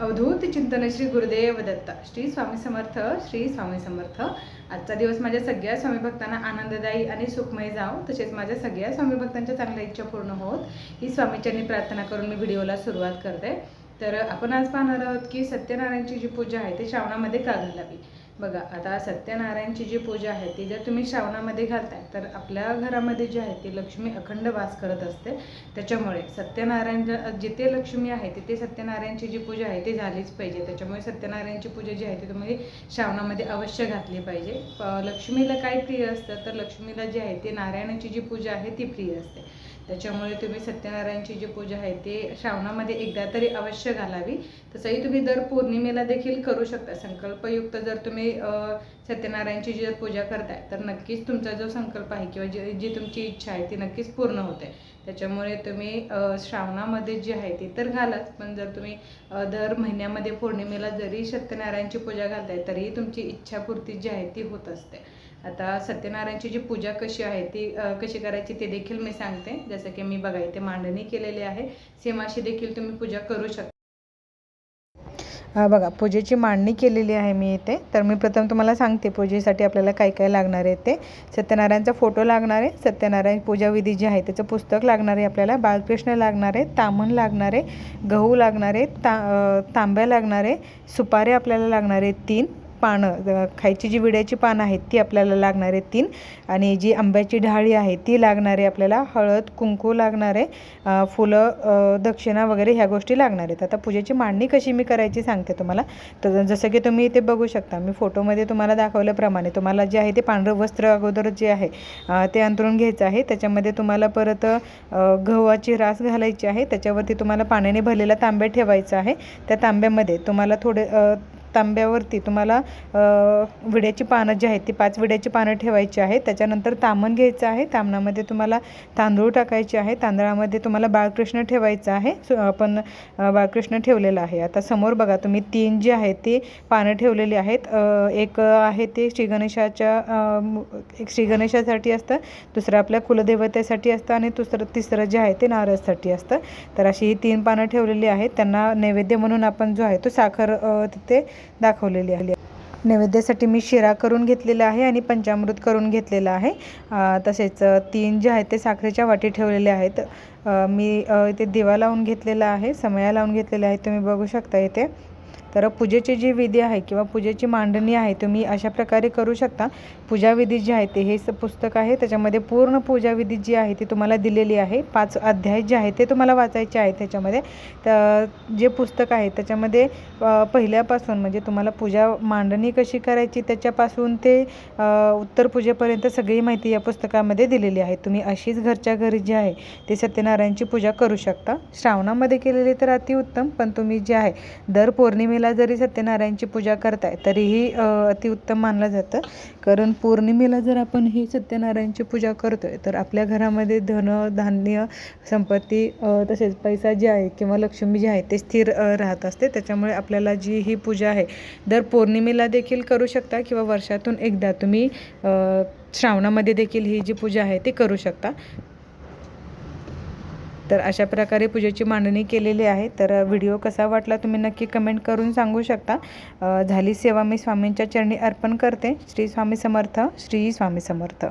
अवधूत चिंतन श्री गुरुदेव दत्त श्री स्वामी समर्थ श्री स्वामी समर्थ. आजचा दिवस माझ्या सगळ्या स्वामी भक्तांना आनंददायी आणि सुखमय जाव. तसेच माझ्या सगळ्या स्वामी भक्तांच्या चांगल्या इच्छा पूर्ण होत. ही स्वामीच्यांनी प्रार्थना करून मी व्हिडिओला सुरुवात करते. तर आपण आज पाहणार आहोत की सत्यनारायणची जी पूजा आहे ती श्रावणामध्ये का घालावी बघा आता सत्यनारायणची जी पूजा आहे ती जर तुम्ही श्रावणामध्ये घालताय तर आपल्या घरामध्ये जी आहे ती लक्ष्मी अखंड वास करत असते. त्याच्यामुळे सत्यनारायण जिथे लक्ष्मी आहे तिथे सत्यनारायणची जी पूजा आहे ती झालीच पाहिजे. त्याच्यामुळे सत्यनारायणची पूजा जी आहे ती तुम्ही श्रावणामध्ये अवश्य घातली पाहिजे. लक्ष्मीला काय प्रिय असतं तर लक्ष्मीला जी आहे ती नारायणाची जी पूजा आहे ती प्रिय असते. त्याच्यामुळे तुम्ही सत्यनारायणची जी पूजा आहे ती श्रावणामध्ये एकदा तरी अवश्य घालावी. तसंही तुम्ही दर पौर्णिमेला देखील करू शकता. संकल्पयुक्त जर तुम्ही सत्यनारायणची सत्यनारायणची जर पूजा करताय तर नक्कीच तुमचा जो संकल्प आहे किंवा जी जी तुमची इच्छा आहे ती नक्कीच पूर्ण होते. त्याच्यामुळे तुम्ही श्रावणामध्ये जी आहे ती तर घालाच पण जर तुम्ही दर महिन्यामध्ये पौर्णिमेला जरी सत्यनारायणची पूजा घालताय तरीही तुमची इच्छापूर्ती जी आहे ती होत असते. आता सत्यनारायणची जी पूजा कशी आहे ती कशी करायची ते देखील मी सांगते. जसं की मी बघा इथे मांडणी केलेली आहे. सेमाशी देखील तुम्ही पूजा करू शकता हा बघा पूजेची मांडणी केलेली आहे मी इथे. तर मी प्रथम तुम्हाला सांगते पूजेसाठी आपल्याला काय काय लागणार आहे ते. सत्यनारायणचा फोटो लागणार आहे. सत्यनारायण पूजाविधी जी आहे त्याचं पुस्तक लागणार आहे आपल्याला. बाळकृष्ण लागणार आहे. तामण लागणार आहे. गहू लागणार आहे. ता तांब्या लागणार आहे. सुपारे आपल्याला लागणार आहे तीन. पानं खायची जी विड्याची पानं आहेत ती आपल्याला लागणार आहे तीन. आणि जी आंब्याची ढाळी आहे ती लागणार आहे आपल्याला हळद कुंकू लागणार आहे फुलं दक्षिणा वगैरे ह्या गोष्टी लागणार आहेत. आता पूजेची मांडणी कशी मी करायची सांगते तुम्हाला. तर जसं की तुम्ही इथे बघू शकता मी फोटोमध्ये तुम्हाला दाखवल्याप्रमाणे तुम्हाला जे आहे ते पांढरं वस्त्र अगोदर जे आहे ते अंतरून घ्यायचं आहे. त्याच्यामध्ये तुम्हाला परत गव्हाची रास घालायची आहे. त्याच्यावरती तुम्हाला पाण्याने भरलेला तांब्या ठेवायचा आहे. त्या तांब्यामध्ये तुम्हाला थोडे तांब्यावरती तुम्हाला विड्याची पानं जी आहेत ती पाच विड्याची पानं ठेवायची आहेत. त्याच्यानंतर तामण घ्यायचं आहे. तामणामध्ये तुम्हाला तांदूळ टाकायचे आहे. तांदळामध्ये तुम्हाला बाळकृष्ण ठेवायचं आहे. सो आपण बाळकृष्ण ठेवलेलं आहे. आता समोर बघा तुम्ही तीन जी आहेत ती पानं ठेवलेली आहेत. एक आहे ते श्रीगणेशाच्या एक श्रीगणेशासाठी असतं दुसरं आपल्या कुलदेवतेसाठी असतं आणि दुसरं तिसरं जे आहे ते नारळासाठी असतं. तर अशी ही तीन पानं ठेवलेली आहेत. त्यांना नैवेद्य म्हणून आपण जो आहे तो साखर तिथे दाखवलेली आहे. नैवेद्यासाठी मी शिरा करून घेतलेला आहे आणि पंचामृत करून घेतलेलं आहे. तसेच तीन जे आहेत ते साखरेच्या वाटी ठेवलेले आहेत. मी इथे दिवा लावून घेतलेला आहे समया लावून घेतलेला आहे तुम्ही बघू शकता इथे. तर पूजेची जी विधी आहे किंवा पूजेची मांडणी आहे तुम्ही अशा प्रकारे करू शकता. पूजाविधी जी आहे ते हे स- पुस्तक आहे. त्याच्यामध्ये पूर्ण पूजाविधी जी आहे ती तुम्हाला दिलेली आहे. पाच अध्याय जे आहे ते तुम्हाला वाचायचे आहे त्याच्यामध्ये. तर जे पुस्तक आहे त्याच्यामध्ये पहिल्यापासून म्हणजे तुम्हाला पूजा मांडणी कशी करायची त्याच्यापासून ते उत्तर पूजेपर्यंत सगळी माहिती या पुस्तकामध्ये दिलेली आहे. तुम्ही अशीच घरच्या घरी जी आहे ते सत्यनारायणची पूजा करू शकता. श्रावणामध्ये केलेली तर अतिउत्तम पण तुम्ही जे आहे दर पौर्णिमेला जरी सत्यनारायणची पूजा करताय तरीही अतिउत्तम मानलं जातं. कारण पौर्णिमेला जर आपण ही सत्यनारायणची पूजा करतोय तर आपल्या घरामध्ये धन धान्य संपत्ती तसेच पैसा जे आहे किंवा लक्ष्मी जी आहे ते स्थिर राहत असते. त्याच्यामुळे आपल्याला जी ही पूजा आहे दर पौर्णिमेला देखील करू शकता किंवा वर्षातून एकदा तुम्ही श्रावणामध्ये देखील ही जी पूजा आहे ती करू शकता. तर अशा प्रकारे पूजेची मांडणी केलेली आहे. तर व्हिडिओ कसा वाटला तुम्ही नक्की कमेंट करून सांगू शकता. झाली सेवा मी स्वामींच्या चरणी अर्पण करते. श्री स्वामी समर्थ श्री स्वामी समर्थ.